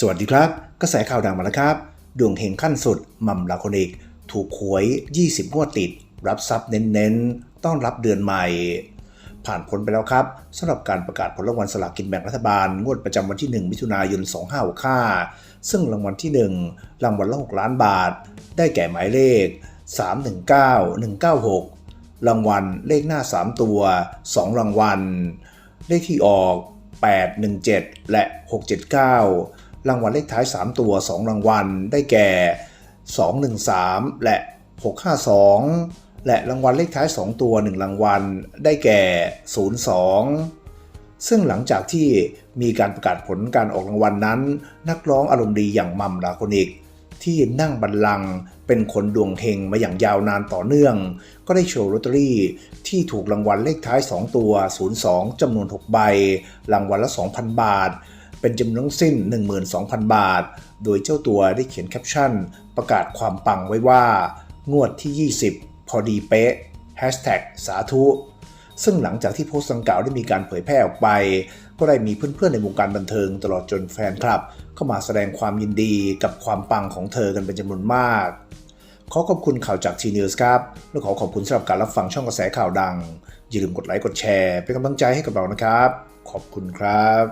สวัสดีครับ กระแสข่าวดังมาแล้วครับดวงเฮงขั้นสุดมัมลาโคนิก ถูกหวย 20 งวดติด รับทรัพย์เน้นๆ ต้อนรับเดือนใหม่ ผ่านพ้นไปแล้วครับสำหรับการประกาศผลรางวัลสลากกินแบ่งรัฐบาล งวดประจำวันที่ 1 มิถุนายน 2565ซึ่งรางวัลที่ 1 รางวัลละ 6 ล้านบาท ได้แก่หมายเลข 319196 รางวัลเลขหน้า 3 ตัว 2 รางวัล เลขที่ออก 817 และ 679 รางวัลเลขท้าย 3 ตัว 2 รางวัล ได้แก่ 213 และ 652 และรางวัลเลขท้าย 2 ตัว 1 รางวัล ได้แก่ 02 ซึ่งหลังจากที่มีการประกาศผลการออกรางวัลนั้น นักร้องอารมณ์ดีอย่างมัมลาโคนิก ที่นั่งบัลลังก์เป็นคนดวงเฮงมาอย่างยาวนานต่อเนื่อง ก็ได้โชว์ลอตเตอรี่ที่ถูกรางวัลเลขท้าย 2 ตัว 02จำนวน 6 ใบ รางวัลละ 2,000 บาท เป็นจำนวนทั้งสิ้น 12,000 บาท โดยเจ้าตัวได้เขียนแคปชั่น ประกาศความปังไว้ว่า งวดที่ 20 พอดีเป๊ะ Hashtag สาธุซึ่งหลังจากที่โพสต์ดังกล่าวได้มีการเผยแพร่ออกไป ก็ได้มีเพื่อนๆในวงการบันเทิงตลอดจนแฟนคลับ เข้ามาแสดงความยินดีกับความปังของเธอกันเป็นจำนวนมาก ขอขอบคุณข่าวจากทีนิวส์ครับ และขอขอบคุณสำหรับการรับฟังช่องกระแสข่าวดัง อย่าลืมกดไลค์กดแชร์ เป็นกำลังใจให้กับเรานะครับ ขอบคุณครับ